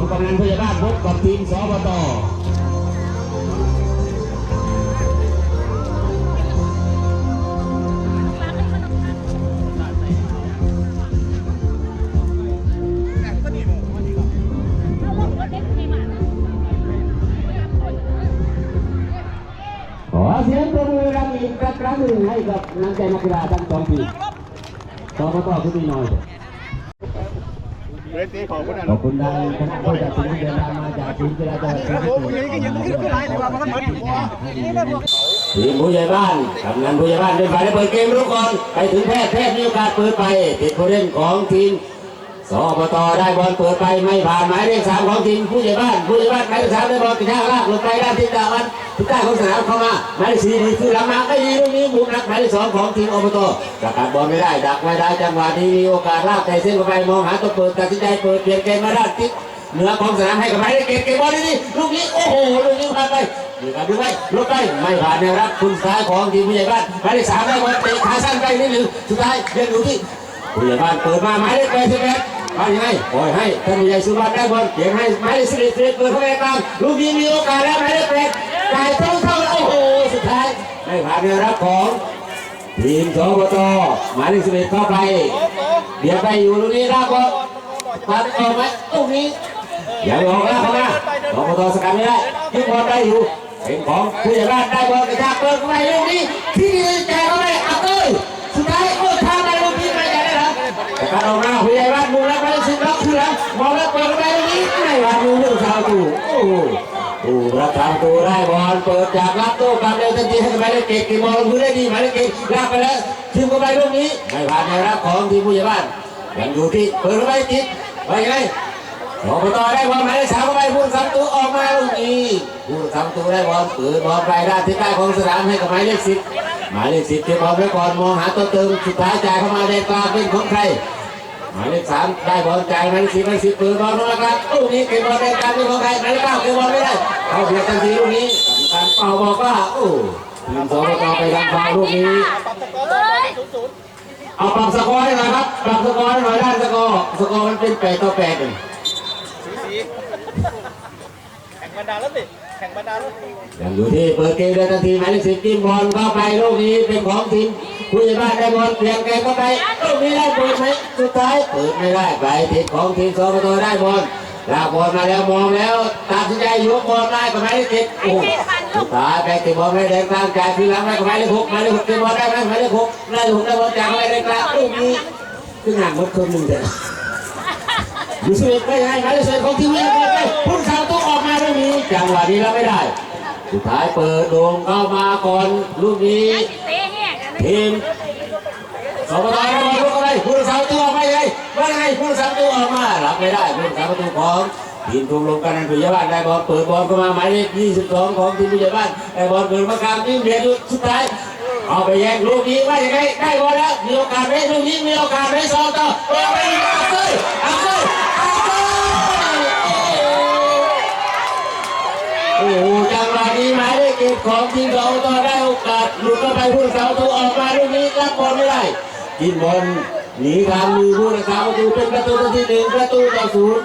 มกำนันผู้ใหญ่บ้านพบกับทีมสบตขอเสียงปรบมือดังอีกครั้งหนึ่งให้กับนักใจนักกีฬาทั้งสองทีมสบตขึ้นมีน่อย ของคนนั้นขอบคุณทางคณะผู้จัดสินที่เดินทางมาจากทีมกีฬาจังหวัดศรีสะเกษทีมผู้ใหญ่บ้านกำนันผู้ใหญ่บ้านเป็นฝ่ายได้เปิดเกมรุกก่อนไปถึงแพทย์แพทย์มีโอกาสเปิดไปติดผู้เล่นของทีม สอบตได้บอลเปิดไปไม่ผ่านหมายเลขสามของทีมผู้ใหญ่บ้านผู้ใหญ่บ้านหมายเลขสามได้บอลกระชาลากลงไปด้านทิศตะวันทิศใต้ของสนามเข้ามาหมายเลขสี่ดีคือหลังมาไม่ดีลูกนี้มุมนักหมายเลขสองของทีมอบตสกัดบอลไม่ได้ดักไม่ได้จังหวะนี้มีโอกาสลากแต่เส้นเข้าไปมองหาตัวเปิดตัดสินใจเปิดเปลี่ยนเกมมาด้านทิศเหนือของสนามให้กับหมายเลขเกตเกมบอลนี่ลูกนี้โอ้โหลูกนี้ผ่านไปมีการดูไว้ลดไปไม่ผ่านนะครับคุณซ้ายของทีมผู้ใหญ่บ้านหมายเลขสามได้บอลเตะขาสั้นไปนิดหนึ่งสุดท้ายยังอยู่ที่ผู้ใหญ่บ้านเปิดมาหมายเลขแปดสิบเอ็ด ว่ายังไงปล่อยให้ท่านผู้ใหญ่สุวรรณได้บอลเขียนให้หมายเลขสิบเอ็ดเปิดเข้าไปกลางลูกนี้มีโอกาสแล้วหมายเลขแปดจ่ายตรงเข้าโอ้โหสุดท้ายไม่ผ่านนะครับของทีมสบตหมายเลขสิบเอ็ดเข้าไปเดี๋ยวไปอยู่ลูกนี้รับบอลตัดออกไหมลูกนี้อย่าออกแล้วเขามาสบตสกัดไม่ได้ยึดบอลได้อยู่เป็นของผู้ใหญ่บ้านได้บอลกระชากเปิดเข้าไปลูกนี้ที่แจกเขาไปเอา การออกมาผู้ใหญ่บ้านมุงแล้วไปสิบล็อกคือแล้วมองแล้วเปิดไปลูกนี้ไม่ผ่านมือลูกชาวตู่โอ้โหอ้รับทาตัวได้บอลเปิดจากรับโต้กลับเร็วทันทีให้หมายเลขเกตกินบอลลงพื้นได้ดีหมายเลขเกตลากไปแล้วทีมเข้าไปลูกนี้ไม่ผ่านในรับของทีมผู้ใหญ่บ้านยังอยู่ที่เปิดเข้าไปติดไปยังไงอบตได้บอลหมายเลขสามเข้าไปผู้สามตัวออกมาลูกนี้ผู้สามตัวได้บอลเปิดบอลไปด้านที่ใต้ของสนามให้กับหมายเลขสิบหมายเลขสิบเก็บบอลไว้ก่อนมองหาตัวเติมสุดท้ายจ่ายเข้ามาในกลางเป็นของใคร หมายเลขสามได้บอลจ่ายหมายเลขสิบหมายเลขสิบเปิดบอลมาแล้วครับลูกนี้เก็บบอลในกลางเป็นของใครหมายเลขเก้าเก็บบอลไม่ได้เข้าเบียดทันทีลูกนี้กรรมการเป่าบอกว่าโอ้ทีมสอบตไปทำฟาวล์ลูกนี้เอาปรับสกอร์ให้หน่อยครับปรับสกอร์ให้หน่อยด้านสกอร์สกอร์มันเป็นแปดต่อแปดเองแข่งบรรดาแล้วสิแข่งบรรดาแล้วยังอยู่ที่เปิดเกมได้ทันทีหมายเลขสิบทีมบอลเข้าไปลูกนี้เป็นของทีม ผู้ใหญ่บ้านได้บอลเปลี่ยนเกมเข้าไปลูกนี้ได้เปิดไหมสุดท้ายเปิดไม่ได้ไปติดของทีมสอบตได้บอลลากบอลมาแล้วมองแล้วตัดสินใจยกบอลได้กับหมายเลขเจ็ดโอ้สุดท้ายไปเก็บบอลไม่ได้กลางจ่ายทีหลังได้กับหมายเลขหกหมายเลขหกเก็บอลได้ไหมหมายเลขหกหมายเลขหกได้บอลจากหมายเลขกลางลูกนี้ขึ้นห่างมดคนหนึ่งเดียวยูสิบไม่ให้หมายเลขสิบของทีมเวียดนามไปพุ่งสาวต้องออกมาลูกนี้จังหวะนี้รับไม่ได้ สุดท้ายเปิดโด่งเข้ามาก่อนลูกนี้ ทีมสอบตได้บอลลูกอะไรพุ่งสาวตัวออกมาไงว่าไงพุ่งสาวตัวออกมารับไม่ได้พุ่งสาวประตูของทีมทุ่งลงกันนันผู้ใหญ่บ้านได้บอลเปิดบอลเข้ามาหมายเลข22 ของทีมผู้ใหญ่บ้านได้บอลเปิดมากลางทีมเบียดสุดท้ายเอาไปแย่งลูกนี้ว่าอยังไงได้บอลแล้วมีโอกาสไหมลูกนี้มีโอกาสไหมสองต่อเอาไปเอาเลยเอาเลยเอาเลยโอ้โหจังหวะนี้หมายเลข ก็บของทีมเราต่อได้โอกาสหลุดเข้าไปผู้สาวตัวออกมาลูกนี้รับบอลไม่ได้กินบอลหนีทางมือผู้รักษาประตูเป็นประตูที่หนึ่งประตูต่อศูนย์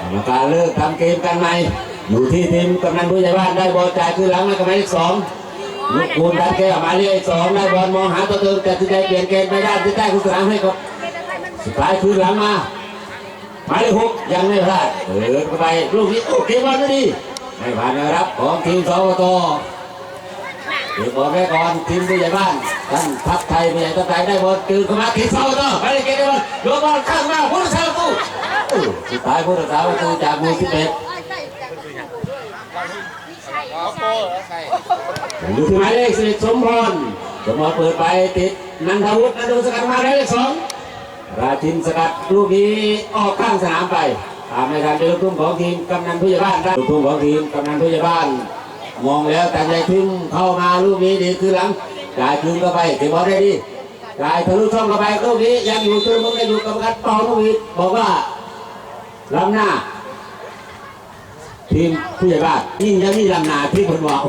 กรรมการเลิกทำเกมกันใหม่อยู่ที่ทีมกำนันผู้ใหญ่บ้านได้บอลจ่ายคืนหลังมากับหมายเลขสองลูกคูณดันแก้วมายเลขสองได้บอลมองหาตัวเติมแต่ที่ใดเปลี่ยนเกมไม่ได้ที่ใต้คุณสนามให้กับสุดท้ายคืนหลังมาหมายเลขหกยังไม่พลาดเปิดเข้าไปลูกนี้โอเคบอลไม่ดี ไม่ผ่านนะครับของทีมสวตเก็บบอลไว้ก่อนทีมผู้ใหญ่บ้านท่านทัพไทยผู้ใหญ่ทัพไทยได้บอลคืนเข้ามาทีมสวตหมายเลขเจ็ดได้บอลโยนบอลข้างมาผู้รักษาประตูสุดท้ายผู้รักษาประตูจากมือสิบเอ็ดอยู่ที่หมายเลขสิบเอ็ดสมพรสมพรเปิดไปติดนันทวุฒินันทวุฒิสกัดมาได้เลขสองราชินสกัดลูกนี้ออกข้างสนามไป ตามในการเดินทุ่มของทีมกำนันผู้ใหญ่บ้านได้ลูกทุ่มของทีมกำนันผู้ใหญ่บ้าน มองแล้วแต่ใจทิ้งเข้ามาลูกนี้ดีคือหลังจ่ายคืนเข้าไปเก็บบอลได้ดีจ่ายทะลุช่องเข้าไปลูกนี้ยังอยู่ตัวมึงยังอยู่กับการเป่าลูกนี้บอกว่าลำหน้า ทีมผู้ใหญ่บ้านยิ่งยังมีลำหน้าที่คนบอก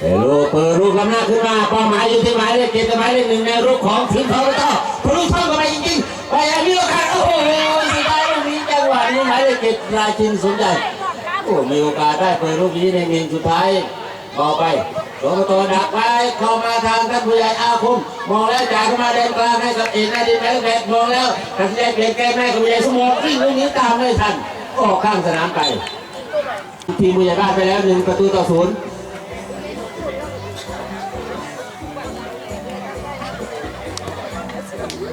เอลูกเปิดลูกลำหน้าขึ้นมาเป้าหมายอยู่ที่หมายเลขเจ็ดกับหมายเลขหนึ่งในรูปของทีมของเราต่อพลุช่องเข้าไปจริงๆไปอย่างนี้โอกาสโอ้โห นี้หมายเลขเจ็ดราชินสมใจโอ้มีโอกาสได้เปิดลูกนี้ในเมนสุดท้ายต่อไปสมตัวดักไว้เข้ามาทางท่านผู้ใหญ่อาคมมองแล้วจ่ายเข้ามาแดนกลางให้กับเอกนาดินแบงค์แบกมองแล้วตัดสินใจเปลี่ยนแกมให้กับผู้ใหญ่สมองวิ่งลูกนี้ตามไม่ทันออกข้างสนามไป ทีมผู้ใหญ่บ้านไปแล้วหนึ่งประตูต่อศูนย์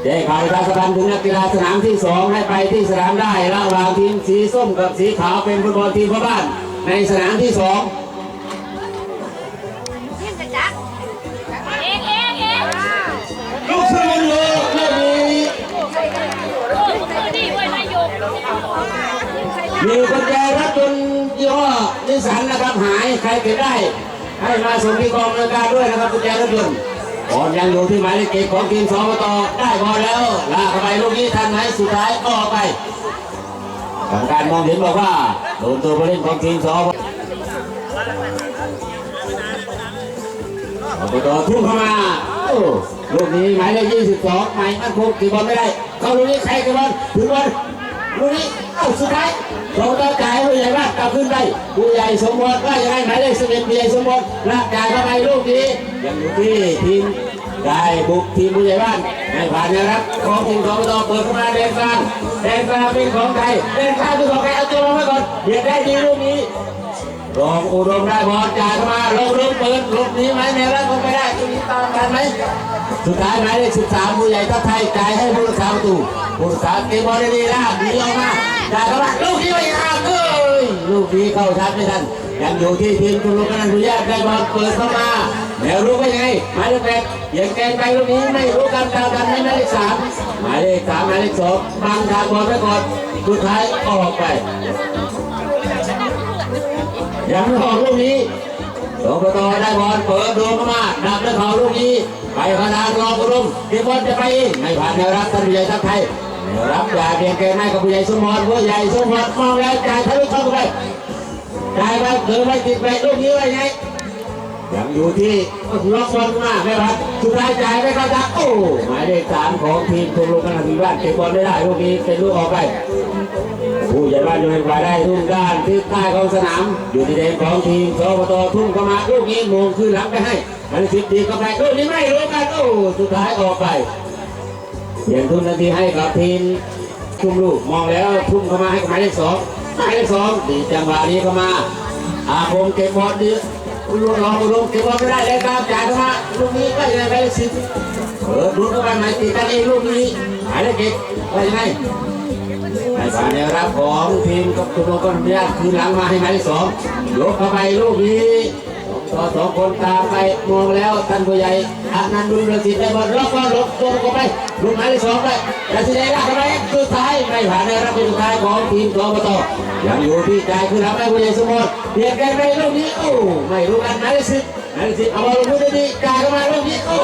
แจ้งข่าวประชาสัมพันธ์ถึงนักกีฬาสนามที่สองให้ไปที่สนามได้ระหว่างทีมสีส้มกับสีขาวเป็นฟุตบอลทีมพ่อบ้าน ในสนามที่สองเองเองเองลูกขึ้นบนเลยเรื่องนี้โอ้คือดีเว้ยนายกมีกุญแจรถยนต์ยี่ห้อนิสสันนะครับหายใครเก็บได้ ให้มาส่งที่กองบริการด้วยนะครับกุญแจรถยนต์ บอลยังอยู่ที่หมายเลขเจ็ดของทีมสอบตได้บอลแล้วลากไปลูกนี้ทันไหมสุดท้ายออกไปกรรมการมองเห็นบอกว่าโดนตัวผู้เล่นของทีมสอบอบตทุ่มเข้ามาลูกนี้หมายเลขยี่สิบสองหมายมั่นคงถือบอลไม่ได้ เข้าลูกนี้ใครกับบอลถือบอลลูกนี้าสุดท้ายสองต่อจ่ายผู้ใหญ่บ้านกลับขึ้นไปผู้ใหญ่สมบูรณ์ว่ายังไงหมายเลขสิบเอ็ดผู้ใหญ่สมบูรณ์ลากจ่ายเข้าไปลูกนี้ยังอยู่ที่ทีมได้บุกทีมผู้ใหญ่บ้านไม่ผ่านนะครับของทีมของต่อเปิดเข้ามาแดนกลางแดนกลางเป็นของไทยแดนกลางเป็นของใครเอาตัวลงไว้ก่อนเบียดได้ดีลูกนี้รองอุดมได้บอลจ่ายเข้ามาลงลงเปิดลูกนี้ไหมแนวรับก็ไม่ได้ตรงนี้ตามกันไหมสุดท้ายหมายเลข13ผู้ใหญ่ทัพไทยจ่ายให้ผู้รักษาประตูผู้รักษาเกมบอลได้ดีลากหนีออกมา จายเข้ามาลูกนี้ไม่ขาดเอ้ยลูกนี้เข้าชัดไม่ทันยังอยู่ที่ทีมคุณลุงกนันทุยาได้บอลเปิดเข้ามาแล้วรู้ว่ายังไงหมายเลขแปดยังแกงไปลูกนี้ไม่รู้กันดาวกันให้หมายเลขสามหมายเลขสามหมายเลขสองบังทางบอลไว้ก่อนสุดท้ายออกไปยังไม่ออกลูกนี้สองประตูได้บอลเปิดดวงเข้ามาดับด้วยเขาลูกนี้ไปขนาดรองกรุงเดี๋ยวบอลจะไปไม่ผ่านแนวรับท่านผู้ใหญ่ทัพไทย รับยาเพียงแค่ให้กับผู้ใหญ่สมรผู้ใหญ่สมรมองแล้วจ่ายทะลุเข้าไปจ่ายไปเกิดไปติดไปลูกนี้ไว้ไงยังอยู่ที่ล็อกบอลมาไม่ผ่านสุดท้ายจ่ายไปเข้าจักโอ้หมายเลขสามของทีมทุงลุงกันทีบ้านเก็บบอลไม่ได้ลูกนี้เป็นลูกออกไปผู้ใหญ่บ้านอยู่ในฝ่ายได้ทุ่งด้านที่ใต้ของสนาม อยู่ที่แดนของทีมสปตทุ่งเข้ามาลูกนี้มงขึ้นหลังไปให้มันสิบดีเข้าไปลูกนี้ไม่รู้กันโอ้สุดท้ายออกไป เปลี่ยนทุ่นนาทีให้กับทีมทุ่มลูกมองแล้วทุ่มเข้ามาให้กับหมายเลขสองหมายเลขสองดีจังหวะนี้เข้ามาอาคมเก็บบอลดีลูกรองลงเก็บบอลไม่ได้เลยครับจ่ายเข้ามาลูกนี้ก็ยังไมายเลขสิบเปิดลูกเข้าไปหมายตีกันเองลูกนี้หมายเลขเจ็ดว่ายังไงในสารแนวรับของทีมกับคุณโลกนพิยาคืนหลังมาให้หมายเลขสองยกเข้าไปลูกนี้ สองต่อสองคนตาไปมองแล้วท่านผู้ใหญ่อานันต์บุญประสิทธิ์ได้บอลล็อกก็ลบตัวเข้าไปลูกหมายเลขสองไปแต่สิได้ลากเข้าไปสุดท้ายไม่ผ่านในรับเป็นสุดท้ายของทีมกอบตยังอยู่พี่ใจคือทำให้ผู้ใหญ่สมบูรณ์เปลี่ยนแกนไปลูกนี้โอ้ไม่รู้กันหมายเลขสิบหมายเลขสิบเอาบอลลงพื้นดีจ่ายเข้ามาลูกนี้โอ้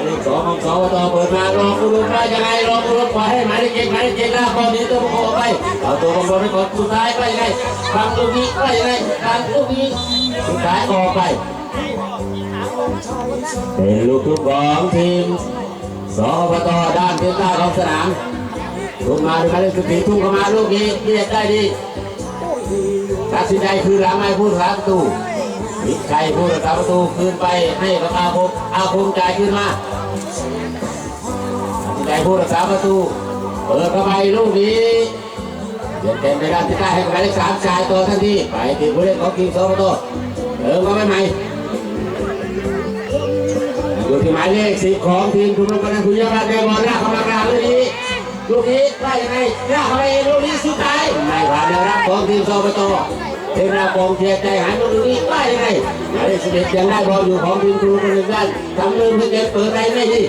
ายเลขสองของสวตเปิดมารอกุณลุว่ายังไงรอกุณลุปล่อให้หมายเลขเจ็ดหมายเลขเจ็ดลากบอลหนี้ตัวประกอไปเอาตัวประกอบไปก่อนสุดท้ายไปไงฟังลูกนี้ไปไงฟังลูกนี้สุดท้ายออกไปเป็นลูกทุกของทีมสวตด้านเทิศใต้ของสนามทุ่มาดูหมายเลขสิบสี่ทุ่มเข้ามาลูกนี้เรียกได้ดีตัดสินใจคือหลังไม้ผู้สาประตู มิตรชัยผู้รักษาประตูคืนไปให้กับอาคมอาคมจ่ายคืนมามิตรชัยผู้รักษาประตูเปิดเข้าไปลูกนี้เดินเต็มไปด้านที่ใต้ให้กับหมายเลขสามจ่ายตัวทันทีไปติดผู้เล่นของทีมโซโตเติมเข้าไปใหม่อยู่ที่หมายเลขสิบของทีมทุนลงกันคุณยาบาเดบอลลากเข้ามากลางลูกนี้ลูกนี้ได้ยังไงลาเข้าไปลูกนี้สุดท้ายไม่ผ่านแนวรับของทีมโซโต เทนากองเชียร์ใจหายตรงนี้ได้ยังไงหมายเลขสิบเอ็ดยังได้บอลอยู่ของทีมครูคนหนึ่งด้านทำเรื่องเพื่อเปิดได้ไม่ดี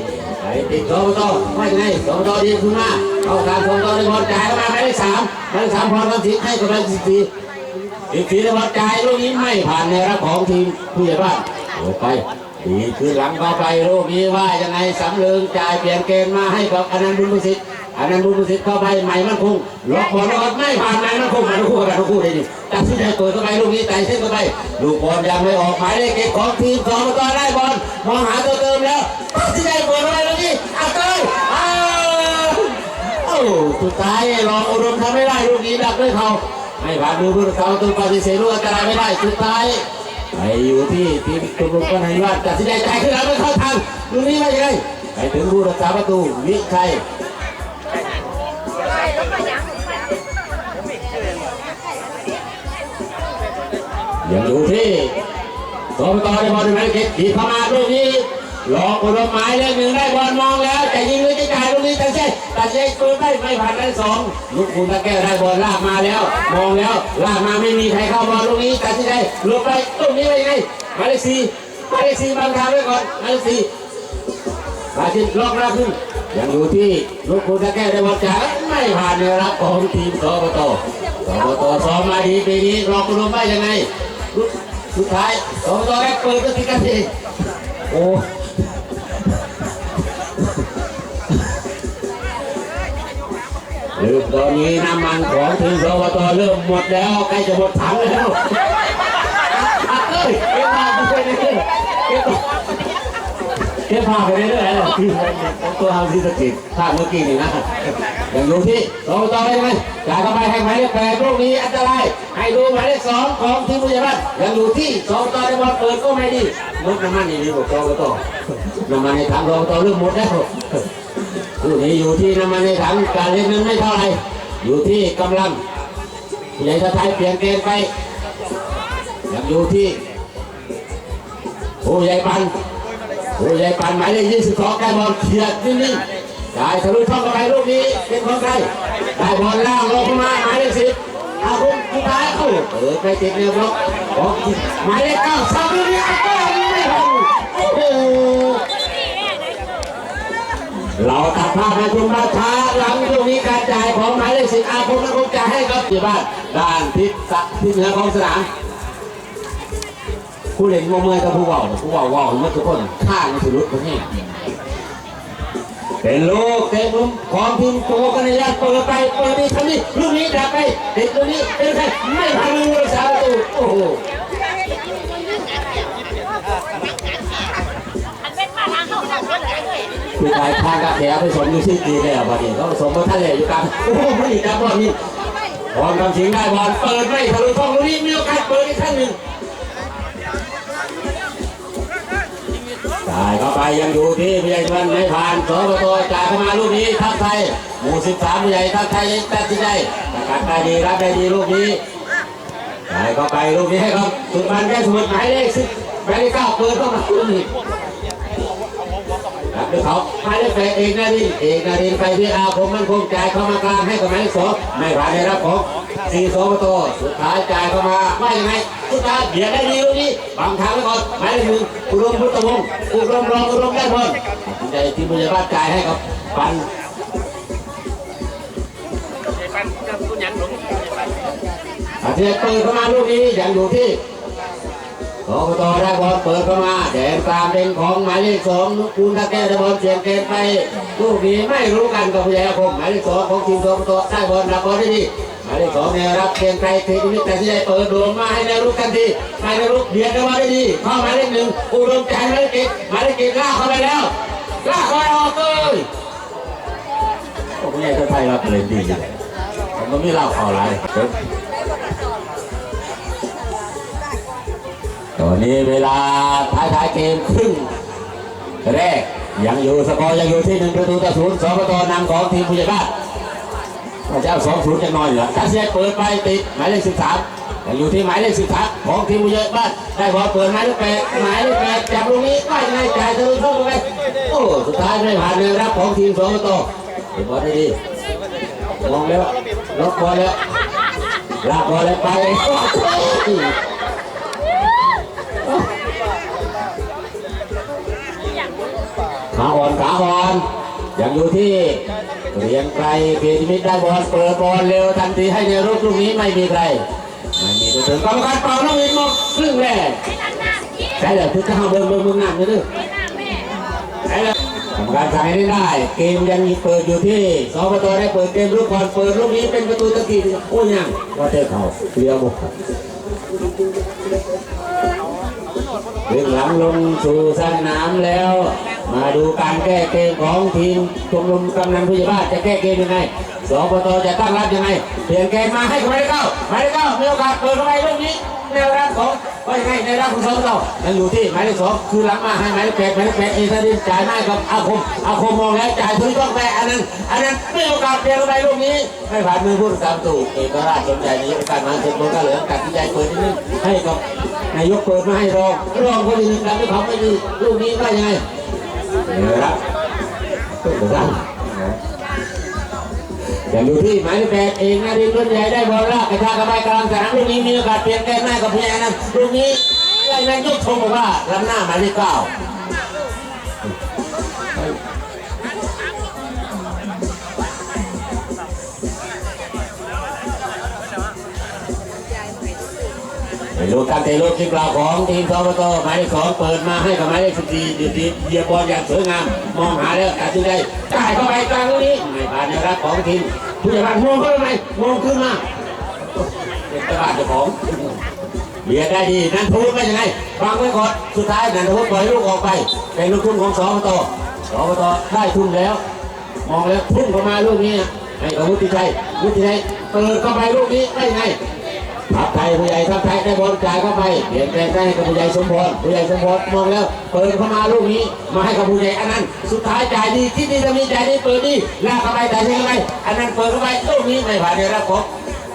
ไอ้ติดสองต่อว่ายังไงสองต่อดีขึ้นมาเข้าทางสองต่อได้บอลจ่ายมาหมายเลขสามหมายเลขสามพรทำสิให้กับหมายเลขสิบสี่อีกทีได้บอลจ่ายลูกนี้ไม่ผ่านในรับของทีมผู้ใหญ่บ้านโอ้ไปดีคือหลังเข้าไปลูกนี้ว่ายังไงสำเริงจ่ายเปลี่ยนเกมมาให้กับอนันต์บุญประสิทธิ์ อันนั้นบุญสิทธิ์เข้าไปใหม่มันคงล็อกบอลแล้วไม่ผ่านใหม่มันคงมาทั้งคู่กันทั้งคู่เลยนี่ตัดสินใจเปิดเข้าไปลูกนี้ไต่เส้นเข้าไปลูกบอลยังไม่ออกหมายเลขเก็บของทีมสองต่อได้บอลมองหาตัวเติมแล้วตัดสินใจเปิดเข้าไปลูกนี้อัดเลยอ้าวสุดท้ายรองอุดมทำไม่ได้ลูกนี้ดักด้วยเขาไม่ผ่านมือผู้รักษาประตูปฏิเสธลูกอันตรายไม่ได้สุดท้ายไปอยู่ที่ทีมตุลุกกันให้ว่าตัดสินใจจ่ขึ้นแล้วไม่เข้าทางลูกนี้ว่ายังไงไปถึงผู้รักษาประตูวิชัย ยังอยู่ที่สมตอในบอลหนึ่งนักเก็ตดีเข้ามาลูกนี้หลอกอุดมหมายเลขหนึ่งได้บอลมองแล้วจะยิงหรือจะจ่ายลูกนี้ตัดเส้นตัดเส้นปืนได้ไม่ผ่านได้สองลูกคุณตะแก้วได้บอลลากมาแล้ว มองแล้วลากมาไม่มีใครเข้าบอลลูกนี้ตัดสินใจหลบไปลูกนี้ไปยังไงมาเลขสี่หมาเลขสี่บังทางไว้ก่อนมาเลขสี่มาจิตล็อกหน้าขึ้นยังอยู่ที่ลูกคุณตะแก้วได้บอลจ่ายไม่ผ่านในรับของทีมสบตสบตซ้อมมาดีปีนี้หลอกอุดมได้ยังไง สุดท้ายสองตัวแรกเปิดก็ติดกันทีโอ้หรือตอนนี้น้ำมันของทีมสวตเริ่มหมดแล้วใกล้จะหมดถังแล้วอัดเลยเก็บผ้าไปเรื่อยเก็บเก็บผ้าไปเรื่อยเลยทีมของตัวเราที่สกิดภาพเมื่อกี้นี่นะอยังอยู่ที่สองต่อได้ไหมจ่ายเข้าไปให้หมายเลขแปดลูกนี้อันตราย ดูหมายเลขสองของทีมผู้ใหญ่บ้านยังอยู่ที่สองต่อได้บอลเปิดก็ไม่ดีลดน้ำมันนี่ดีกว่าสอต่อน้ำมันในถังสองต่อเริ่มหมดแล้วคู่นี้อยู่ที่น้ำมันในถังการเล่นนั้นไม่เท่าไรอยู่ที่กำลังผู้ใหญ่ไทยเปลี่ยนเกมไปยังอยู่ที่ผู้ใหญ่ปันผู้ใหญ่ปันหมายเลข22ได้บอลเขียดนิ่งๆได้ทะลุช่องเข้าไปลูกนี้เป็นของใครได้บอลล่างลงเข้ามาหมายเลขสิบ อาคุมสุดท้ายเอ้าเปิดไปติดในบล็อกของหมายเลข9ซับลูกนี้ก็ไม่ทันโอ้โหเราตัดภาพมาชุมราชาหลังตรงนี้การจ่ายของหมายเลขสิบอาคมนั้นคงจะให้กับที่บ้านด้านทิศสะทิศเหนือของสนามผู้เล่นว่าเมื่อยกับผู้เว่าผู้เว่าเว่าเมื่อทุกคนข้างมันสิรุดคนนี้ เป็นลูกเตะมุมของทีมโกกันในยัดเปิดไปเปิดไปทำนี้ลูกนี้ดับไปเด็กตัวนี้เป็นใครไม่ทันมือรักษาประตูโอ้โหอันเป็นมาทางเข้าทางคนเลยคือชายทางกับแขไปสมอยู่ที่ดีเลยอะพอดีเขาสมมาทะเลยอยู่กลางโอ้โหไม่ดีจับบอลนี่บอลกำชิงได้บอลเปิดไม่ทะลุช่องลูกนี้มีโอกาสเปิดอีกครั้งหนึ่ง จ่ายเข้าไปยังอยู่ที่ผู้ใหญ่ชวนไม่ผ่านสบตจ่ายเข้ามาลูกนี้ทัพไทยหมู่สิบสามผู้ใหญ่ทัพไทยตัดสินใจประกาศได้ดีรับได้ดีลูกนี้จ่ายเข้าไปลูกนี้ให้ครับสุดมันแค่สุดหมายเลขสิบหมายเลขเก้าเปิดเข้ามาลูกนี้ครับด้วยเขาหมายเลขแปดเอกนาดินเอกนาดินไปที่อาคมมันคงจ่ายเข้ามากลางให้กับหมายเลขสองไม่ผ่านในรับของ สี่สองประตูสุดท้ายจ่ายเข้ามาว่ยังไงสุดท้ายเบียดได้ดีลูกนี้บังทางไว้ก่อนหมายเลขหนึ่งอุดมพุทธวงศ์อุดมรองอุดมได้บอลใจทีมพยาบาลจ่ายให้กับปันอาเทียเปิดเข้ามาลูกนี้ยังอยู่ที่สอบตได้บอลเปิดเข้ามาแดนตามเป็นของหมายเลขสองนุกูลตะแก้วได้บอลเสียงเกมไปลูกนี้ไม่รู้กันกับพยาคมหมายเลขสองของทีมสอบตได้บอลรับบอลได้ดี หมายเลขสองนี่ยรับเกมไกลเทคนิคแต่ที่ได้เปิดโดนมาให้แนวรุกกันทีให้แนวรุกเบียดได้บอลได้ดีเข้าหมายเลขหนึ่งอุดมใจหมายเลขเจ็ดหมายเลขเจ็ดลาเข้าไปแล้วล่าเข้าไปออกเลยโอ้โหใหญ่ตัวไทยรับเลยดีจังมันไม่เล่าข่าวอะไรตอนนี้เวลาท้ายท้ายเกมครึ่งแรกยังอยู่สกอร์ยังอยู่ที่หนึ่งประตูต่อศูนย์สองประตูนำของทีมผู้ใหญ่บ้านะ เจ้าสองศูนย์ยังน้อยอยู่ละกาเสียเปิดไปติดหมายเลขสิบสามอยู่ที่หมายเลขสิบสามของทีมผู้ใหญ่บ้านได้บอลเปิดหมายเลขแปดหมายเลขแปดจับลูกนี้ไม่ไงจ่ายทะลุช่องไปโอ้สุดท้ายไม่ผ่านเลยรับของทีมสองประตูเก็บบอลได้ดีมองแล้วล็อกบอลแล้วลากบอลแล้วไปขาอ่อนขาอ่อนยังอยู่ที่ เรียงไกลเพียรมิตรได้บอลเปิดบอลเร็วทันทีให้ในรูปลูกนี้ไม่มีใครไม่มีตัวถึงกรรมการเป่าน้องอินมดครึ่งแรกไอ้นั่นน้ำยี่ใช่เลยคือจะเอาเบิ่งเบิ่งเบิ่งน้ำนี่ดื้อไอ้น้ำแม่ใช่เลยทำการสั่งให้ได้ เกมยังเปิดอยู่ที่สปตได้เปิดเกมลูกบอลเปิดลูกนี้เป็นประตูตะกี้โอ้ยยังว่าเตะเขาเรียวบุกเรื่องหลังลงสู่สนามแล้ว มาดูการแก้เกมของทีมชมรมกำนันผู้ใหญ่บ้านจะแก้เกมยังไงสปตจะตั้งรับยังไงเปลี่ยนเกมมาให้กับหมายเลขเก้าหมายเลขเก้ามีโอกาสเปิดเข้าไปลูกนี้แนวรับของว่ายังไงในรับของสปตยังอยู่ที่หมายเลขสองคือหลังมาให้หมายเลขแปดหมายเลขแปดเอซาดินจ่ายให้กับอาคมอาคมมองแล้วจ่ายทุนต้องแต่อันนั้นอันนั้นไม่โอกาสเปลี่ยนเข้าไปลูกนี้ไม่ผ่านมือผู้ตามตู่เอกราชสนใจนายกการมาเสร็จบนก็เหลือตัดสินใจเปิดนิดนึงให้กับนายกเปิดมาให้รองรองคนอื่นทำให้เขาไม่ดีลูกนี้ว่ายังไง นะครับตุ๊กตาอย่าดูที่หมายเลขแปดเองนะที่รุ่นใหญ่ได้บอลลากกระชากกระบายกลางสนามลูกนี้มีโอกาสเปลี่ยนแกนหน้ากับพยานั้นลูกนี้ได้นายกชมบอกว่าลำหน้าหมายเลขเก้า ดูการเตะลูกที่กล่าวของทีมทบตหมายเลขสองเปิดมาให้กับหมายเลขสิบสี่ดีดีเยียบบอลอย่างสวยงามมองหาแล้วตัดสินใจจ่ายเข้าไปกลางลูกนี้ไม่ผ่านนะครับของทีมผู้ใหญ่บ้านมองเข้าไปมองขึ้นมาเป็นตลาดเจ้าของเบียดได้ดีนันทูดไม่ยังไงฟังไว้ก่อนสุดท้ายนันทูดปล่อยลูกออกไปเป็นลูกทุ่งของสอบตสอบตได้ทุ่นแล้ว มองแล้วพุ่งเข้ามาลูกนี้ให้กับวุฒิชัยวุฒิชัยเปิดเข้าไปลูกนี้ได้ไง ทัพไทยผู้ใหญ่ทัพไทยได้บอลจ่ายเข้าไปเปลี่ยนแปลงได้ให้กับผู้ใหญ่สมพรผู้ใหญ่สมพรมองแล้ว เปิดเข้ามาลูกนี้มาให้กับผู้ใหญ่อันนั้น สุดท้ายจ่ายดีที่ดีจะมีจ่ายดีเปิดดีลากเข้าไปจ่ายเข้าไปอันนั้นเปิดเข้าไปลูกนี้ไม่ผ่านในรับของ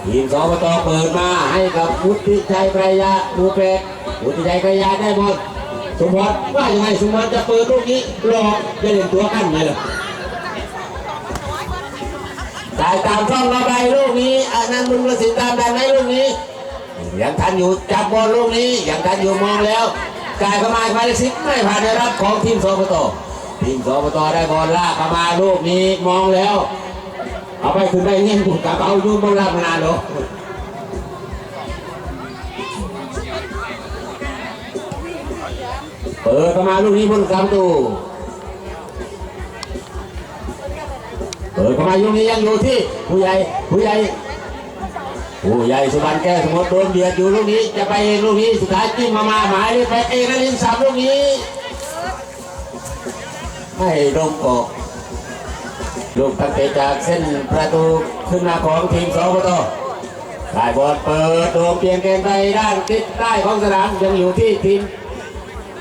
ทีมสอบตเปิดมาให้กับวุฒิชัยไกรยาหมูเป็ดวุฒิชัยไกรยาได้บอลสมพรว่ายังไงสมพรจะเปิดลูกนี้รอจะเล่นตัวกันไหมล่ะ จ่ายตามช่องระบายลูกนี้อันนั้นมึงประสิทธิ์ตามดันไหมลูกนี้ยังทันอยู่จับบอลลูกนี้ยังทันอยู่มองแล้วจ่ายเข้ามาภายสิไม่ผ่านในรับของทีมสปตทีมสปตได้บอลลากเข้ามาลูกนี้มองแล้ว เอาไปถึงได้เงี้ยกับเอาอยู่บนลากมานานหรอเปิดเข้ามาลูกนี้บนสามตู เปิดเข้ามายุคนี้ยังอยู่ที่ผู้ใหญ่ผู้ใหญ่ผู้ใหญ่สุพรรณแก้วสมมติโดนเบียดอยู่ลูกนี้จะไปเองลูกนี้สุดท้ายจิ้มมามาหมายเลขไปเองนะลินสามลูกนี้ให้ลงกอกลูกตั้งแต่จากเส้นประตูขึ้นมาของทีมสปตได้บอลเปิดตัวเปลี่ยนเกมไปด้านทิศใต้ของสนามยังอยู่ที่ทีม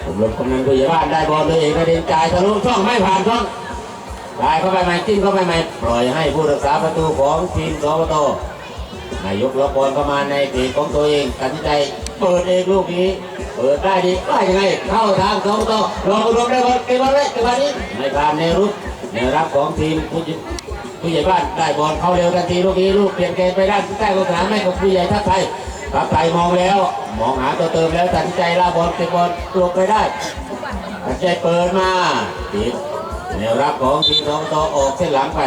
ผมลงกำนันผู้ใหญ่บ้านได้บอลเลยเองกระเด็นจ่ายทะลุช่องไม่ผ่านช่อง ได้เข้าไปใหม่จิ้มเข้าไปใหม่ปล่อยให้ผู้รักษาประตูของทีมสปตนายกล็อกบอลเข้ามาในทีของตัวเองตัดสินใจเปิดเองลูกนี้ เปิดได้ดีได้ยังไงเข้าทางสปตลองรวมได้บอลเก็บบอลไว้จังหวะนี้ไม่ผ่านในรุกแนรับของทีมผู้ใหญ่ผู้ใหญ่บ้านได้บอลเข้าเร็วทันทีลูกนี้ลูกเปลี่ยนเกมไปด้านใต้ของสนามให้กับผู้ใหญ่ทัพไทยทัพไทยมองแล้ว มองหาตัวเติมแล้วตัดสินใจลาบอลเก็บบอลลงไปได้ตัดใจเปิดมาติด แนวรับของทีมทองโตออกเส้นหลังไป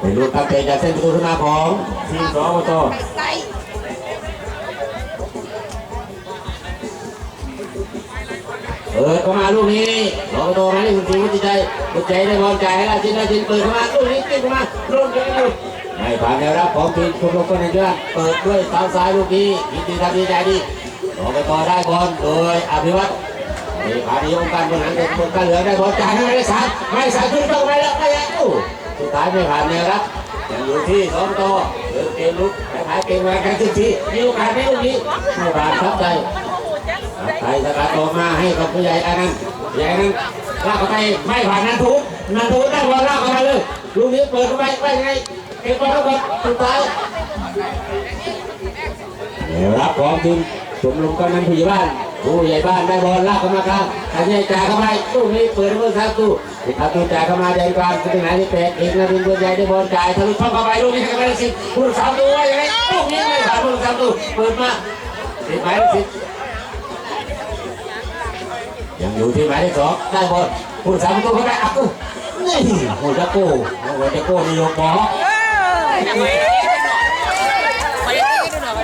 เป็นลูกตั้งใจจากเส้นประตูขึ้นมาของทีมทองโตเปิดเข้ามาลูกนี้ทองโตมาที่คุณทีมวุฒิใจวุฒิใจได้บอลจ่ายให้ลาจินลาจินเปิดเข้ามาลูกนี้จิ้มเข้ามาลูกนี้ลูกไม่ผ่านแนวรับของทีมชมรมคนในเดือนเปิดด้วยเท้าซ้ายลูกนี้ยินดีทำดีใจดี อบตได้บอลโดยอภิวัตรนี่ผ่านนิยมการบริหารเป็นคนการเหลือได้บอลจ่ายให้ไม่ได้สามไม่สามขึ้นต้องไปแล้วไม่แล้วสุดท้ายไม่ผ่านเนี่ยครับยังอยู่ที่สองโตเดินเกมลุกคล้ายเกมแรงกันทุกทีมีโอกาสในลูกนี้ไม่ผ่านครับใจไทยสกัดออกมาให้กับผู้ใหญ่อันนั้นใหญ่นั้นลากเข้าไปไม่ผ่านนันทุกนันทุกได้บอลลากเข้าไปเลยลูกนี้เปิดเข้าไปไปไงเก็บบอลแล้วก็สุดท้ายเดี๋ยวรับของทีม ชมรมกำนันผู้ใหญ่บ้านผู้ใหญ่บ้านได้บอลลากเข้ามากลางอันนี้จ่ายเข้าไปตู้นี้เปิดเมื่อสักตู้ประตูจ่ายเข้ามาแดนกลางเป็นไหนที่เป็ดเอกนารินทร์เพื่อนใหญ่ได้บอลจ่ายทะลุช่องเข้าไปลูกนี้เข้าไปสิผู้สามตัวว่ายังไงลูกนี้ไม่ผ่านผู้สามตัวเปิดมาสิบหมายเลขสิยังอยู่ที่หมายเลขสองได้บอลผู้สามตัวเข้าไปอัพตู้นี่โอ้ยจะโก้โอ้ยจะโก้นี่ยกบอล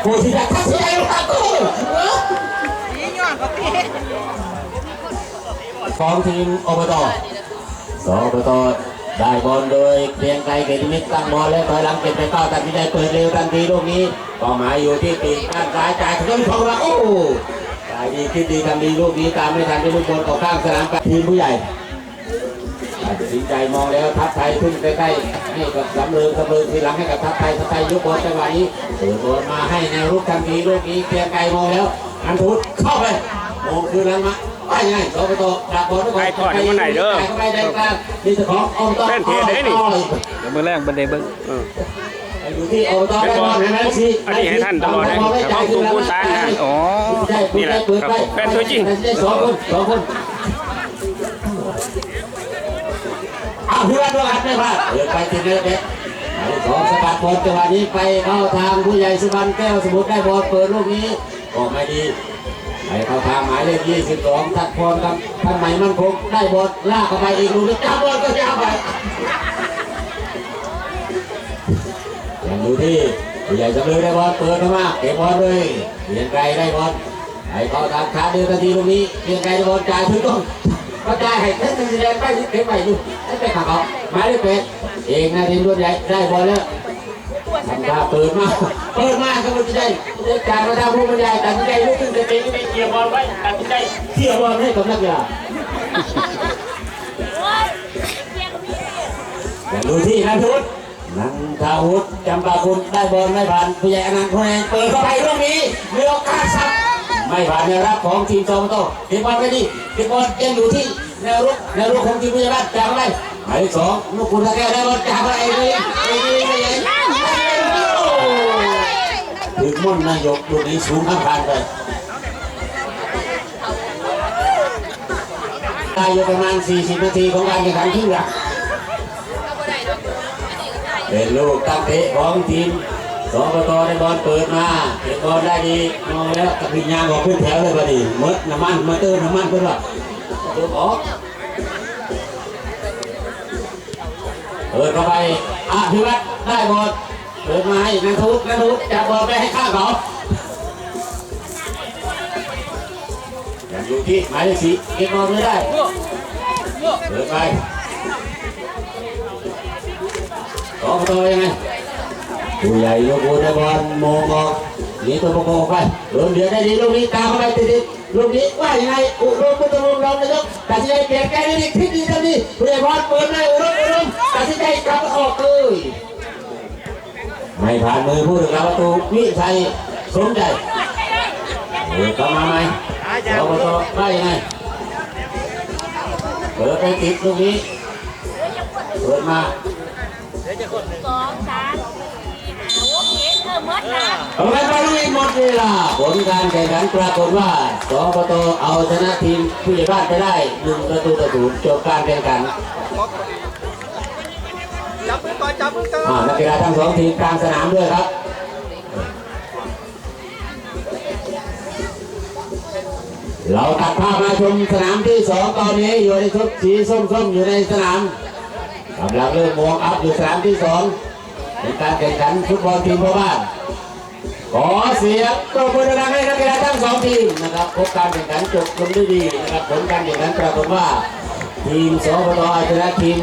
ผู้ที่จะทักทายลูกตาตู้ยี่ย้อนกับพี่ของทีมอบตสอบตได้บอลโดยเกรียงไกรเกติมิตรตั้งบอลแล้วถอยหลังเก็บไปเป้าตัดสินใจเปิดเร็วทันทีลูกนี้เป้าหมายอยู่ที่ปีกด้านซ้ายจ่ายขึ้นของเราโอ้จ่ายดีคิดดีทำดีลูกนี้ตามไม่ทันที่ลูกบอลออกข้างสนามไปทีมผู้ใหญ่ สินใจมองแล้วทัพไทยขึ้นใกล้ๆให้กับสำเริงสำเริงทีหลังให้กับทัพไทยทัพไทยยกบอลจังหวะนี้เปิดบอลมาให้แนวรุกทันทีลูกนี้เกรียงไกรมองแล้วอันทุดเข้าไปมองคืนนั้นมาไปไงโซไปโตดักบอลด้วยไปทอดให้มันไหนเด้อเข้าไปได้กลางนี่จะของอมตอแฟนเพจไหนนี่เดี๋ยวมือแรกบันไดเบิ้งเอออยู่ที่อบตได้บอลนะสิอันนี้ให้ท่านตลอดนะครับขอบคุณผู้สร้างงานอ๋อนี่แหละครับผมแฟนตัวจริงได้สองคนสองคน เอาพี่วันด้วยกันไม่พลาดเดินไปติดเนื้อเด็กหมายเลขสองสกัดบอลจังหวะนี้ไปเข้าทางผู้ใหญ่สุพรรณแก้วสมุทรได้บอลเปิดลูกนี้ก็ไม่ดีไปเข้าทางหมายเลข22ตัดพรครับท่านใหม่มั่นคงได้บอลลากเข้าไปอีกลูกนี้จับบอลก็ยาวไปยังอยู่ที่ผู้ใหญ่จำเลยได้บอลเปิดเข้ามาเก็บบอลเลยเพียงไกลได้บอลไอ้เข้าทางขาเดินทันทีตรงนี้เพียงไกลได้บอลจ่ายถึงต้น ก็จ่ายให้ท่านแสดงไปที่เก็บไปอยู่ให้ไปขับเอามายเลขเป็ดเองนะทีมรุ่นใหญ่ได้บอลแล้วทำท่าเปิดมาเปิดมาก็ไม่ได้ได้จ่ายมาทางผู้บรรยายตัดสินใจลุกขึ้นจะเตะๆไม่เกี่ยวบอลไว้ตัดสินใจเกี่ยวบอลให้กับนักกีฬาโอ้ยเพียงมีอย่าดูที่นันทุนนันทาวุฒิจำปาคุณได้บอลไม่ผ่านผู้ใหญ่อนันต์คนแรงเปิดเข้าไปลูกนี้เรือโอกาสสับ ไม่ผ่านแนวรับของทีมซอมโตเก็บบอลไปดิเก็บบอลยังอยู่ที่แนวรุกแนวรุกของทีมผู้ใหญ่บ้านจากไปหมายสองลูกคุณตะแก้ได้บอลจากไปเองเองเองถึงมุ่นนายกลูกนี้สูงข้ามผ่านไปได้อยู่ประมาณ 40 นาทีของการแข่งขันครึ่งหลังเป็นลูกตั้งเตะของทีม สองประตได้บอลเปิดมาเก็บบอลได้ดีมองแล้วกับพิญญาบอกขึ้นแถวเลยพอดีมดน้ำมันมาเติมน้ำมันเพื่อนว่าเติมออกเปิดเข้าไปอภิวัตได้บอลเปิดมาให้นันทุกนันทุกจับบอลไปให้ข้างเขายังอยู่ที่หมายเลขสี่เก็บบอลไม่ได้เปิดไปสองประตัวยังไง ผู้ใหญ่ยกบูได้บอลมองออกหนีตัวประกอบไปโดนเดือดได้ดีลูกนี้ตามเข้าไปติดๆลูกนี้ว่ายังไงอุดมพุทธวงศ์รองนายกตัดสินใจเปลี่ยนแกได้ดีคิดดีทำดีผู้ใหญ่บอลเปิดเลยอุดมอุดมตัดสินใจกลับออกเลยไม่ผ่านมือผู้ถึงประตูวิชัยสมใจเปิดเข้ามาไหมสองประตูว่ายังไงเปิดไปติดลูกนี้เปิดมาสองสาม กเจ็ดเออหมดนะเอาไปไปลุยหมดเวลาผลการแข่งขันปรากฏว่าสปตเอาชนะทีมผู้ใหญ่บ้านไปได้หนึ่งประตูต่อศูนย์จบการแข่งขันจับมือก่อนจับมือก่อนอ่านักกีฬาทั้งสองทีมกลางสนามด้วยครับเราตัดภาพมาชมสนามที่สองตอนนี้อยู่ในชุดสีส้มๆอยู่ในสนามกำลังเริ่มวอร์มอัพอยู่สนามที่สอง ในการแข่งขันฟุตบอลทีมพ่อบ้านขอเสียงปรบมือดังให้นักกีฬาทั้งสองทีมนะครับพบการแข่งขันจบลงด้วยดีนะครับผลการแข่งขันปรากฏว่า ทีมสพทอชนะทีม